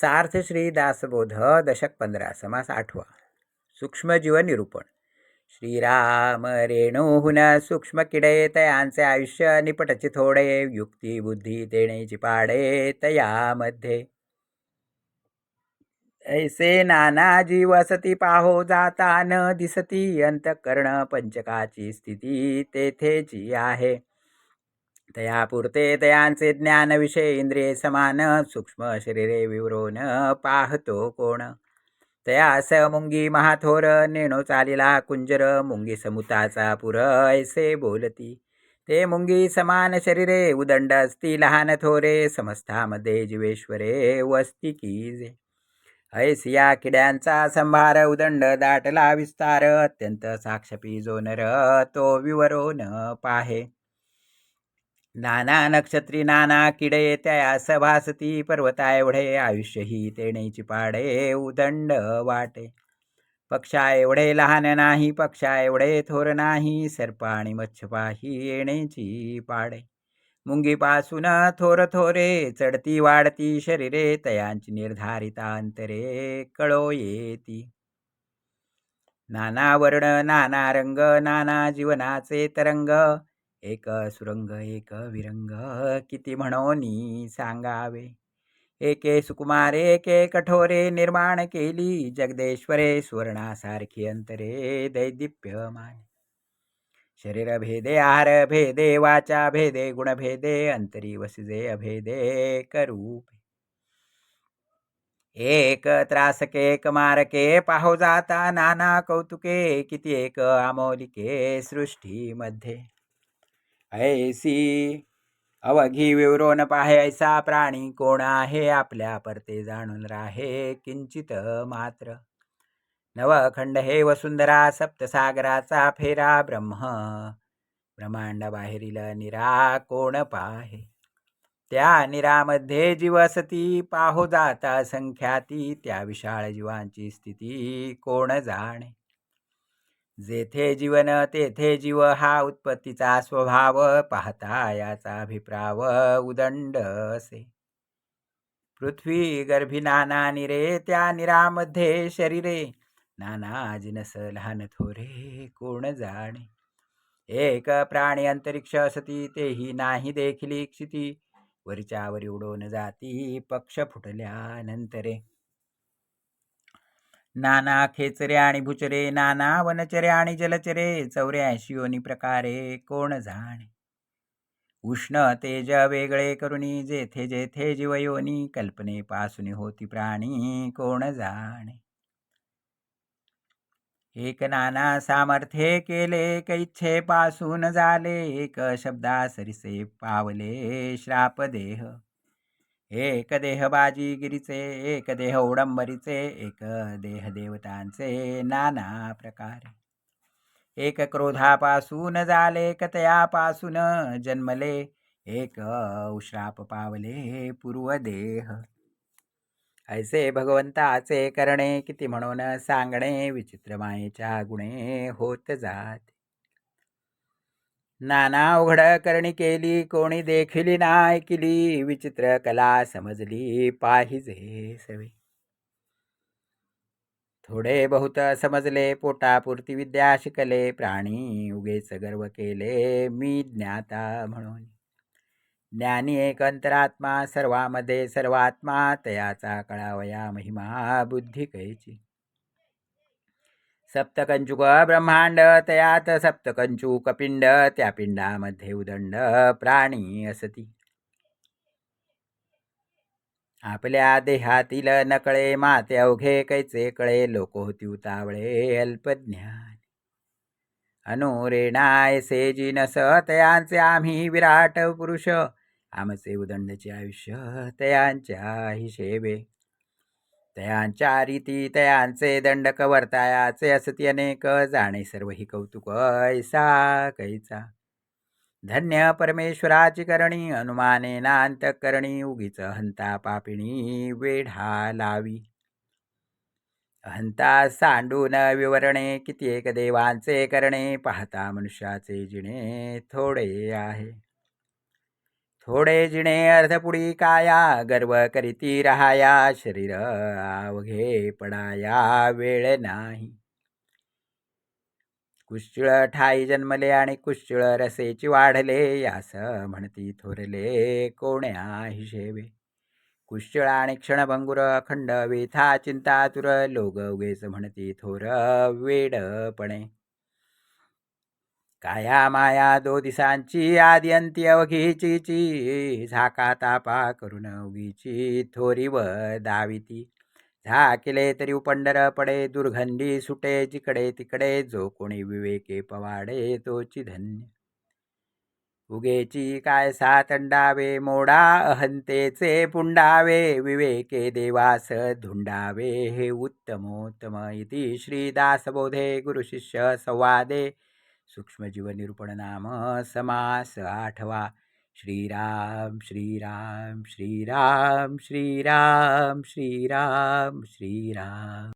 सार्थ श्री दासबोध दशक पंधरा समास आठवा सूक्ष्मजीव निरूपण श्रीराम रेणूहून सूक्ष्म किडे तयांचे आयुष्य निपटचे थोडे युक्ती बुद्धी देण्याची पाडे तयामध्ये। ऐसे नाना जीव असती पाहो जाता न दिसती अंतकरण पंचकाची स्थिती तेथेची आहे। तयापुरते तयांचे ज्ञान विषय इंद्रिये समान सूक्ष्म शरीरे विवरोन पाहतो कोण. तया स मुंगी महाथोर नेणो चालिला कुंजर मुंगी समुताचा पुर ऐसे बोलती. ते मुंगी समान शरीरे उदंड असती लहान थोरे समस्थामध्ये जीवेश्वरे वस्ती कीजे. ऐसिया किड्यांचा संभार उदंड दाटला विस्तार अत्यंत साक्षपी जो नर तो विवरो न पाहे. नाना नक्षत्री नाना किडे त्या सभासती पर्वता एवढे आयुष्य ही तेणेची पाडे उदंड वाटे. पक्षा एवढे लहान नाही पक्षा एवढे थोर नाही सर्प आणि मच्छपाही येण्याची पाडे. मुंगीपासून थोर थोरे चढती वाढती शरीरे तयांची निर्धारिता अंतरे कळो येती. नाना वर्ण नाना रंग नाना जीवनाचे तरंग एक सुरंग एक विरंग किती म्हणोनी सांगावे. एके सुकुमारे एके कठोरे निर्माण केली जगदेश्वरे सुवर्णासारखी अंतरे दैदिप्यमान. शरीर भेदे आहार भेदे वाचा भेदे गुणभेदे अंतरी वसिजे अभेदे करूपे. एक त्रासके एक मारके पाहो जाता नाना कौतुके किती एक आमोलिके सृष्टीमध्ये. ऐसी अवघी विवरोन पाहे ऐसा प्राणी कोण आहे? आपल्या परते जाणून राहे किंचित मात्र. नवखंड हे वसुंधरा सप्तसागराचा फेरा ब्रह्म ब्रह्मांड बाहेरील निरा कोण पाहे? त्या निरामध्ये जीवसती पाहो जाता संख्याती त्या विशाळ जीवांची स्थिती कोण जाणे? जेथे जीवन तेथे जीव हा उत्पत्तीचा स्वभाव पाहता याचा अभिप्राव उदंड असे. पृथ्वी गर्भी नाना निरे त्या निरामध्ये शरीरे. नाना जिनस लहान थोरे कोण जाणे. एक प्राणी अंतरिक्ष असती तेही नाही देखील क्षिती वरच्यावर उडून जाती पक्ष फुटल्यानंतरे. नाना खेचरे आणि भुचरे नाना वनचरे आणि जलचरे चौऱ्याऐंशी योनी प्रकारे कोण जाणे? उष्ण तेज वेगळे करुणी जेथे जेथे जीवयोनी कल्पनेपासून होती प्राणी कोण जाणे? एक नाना सामर्थ्ये केले एक इच्छेपासून झाले एक शब्दा सरिसे पावले श्राप देह. एक देह बाजीगिरीचे एक देह उडंबरीचे एक देह देवतांचे नाना प्रकार. एक क्रोधापासून झाले कतयापासून जन्मले एक उश्राप पावले पूर्वदेह ऐसे भगवंताचे करणे किती म्हणून सांगणे विचित्र मायेच्या गुणे होत जात. नाना उघड करणी केली कोणी देखिली ना ऐकिली विचित्र कला समजली पाहिजे सवे. थोडे बहुत समजले पोटापुरती विद्या शिकले प्राणी उगेच गर्व केले मी ज्ञाता म्हणून. ज्ञानी एक अंतरात्मा सर्वामध्ये सर्वात्मा तयाचा कळावया महिमा बुद्धी कैची. सप्तकंचुक ब्रह्मांड तयात सप्तकंचुक पिंड त्या पिंडामध्ये उदंड प्राणी असती. आपल्या देहातील नकळे माते अवघे कैचे कळे लोक होती उतावळे अल्पज्ञान. अनुरेणायसे जिनस तयांचे आम्ही विराट पुरुष. आमचे उदंडचे आयुष्य तयांच्या हिशेबे. तयांच्या रीती तयांचे दंडक वर्तायाचे असती अनेक जाणे सर्व ही कौतुक ऐसा कैसा. धन्य परमेश्वराची करणी अनुमाने नांतकरणी उगीच हंता पापिणी वेढा लावी. अहंता सांडून विवरणे किती एक देवांचे करणे पाहता मनुष्याचे जिणे थोडे आहे. थोडे जिणे अर्धपुडी काया गर्व करीती राहाया शरीर अवघे पडाया वेळ नाही. कुश्चिळ ठाई जन्मले आणि कुश्चिळ रसेची वाढले यास म्हणती थोरले कोण्या हिशेवे कुश्चिळ आणि क्षणभंगुर अखंड वेथा चिंतातुर लोग उगेच म्हणती थोर वेडपणे. काया माया दो दिसांची आदी अंती अवघीची झाका तापा करून उगीची थोरी व दाविती. झाकिले तरी उपंडर पडे दुर्गंधी सुटे जिकडे तिकडे जो कोणी विवेके पवाडे तोची धन्य उगेची काय सातंडावे मोडा अहंतेचे पुंडावे विवेके देवास धुंडावे हे उत्तमोत्तम इति श्रीदासबोधे गुरुशिष्य संवादे. सूक्ष्मजीवनिरूपणनाम नाम समास आठवा. श्रीराम श्रीराम श्रीराम श्रीराम श्रीराम श्रीराम.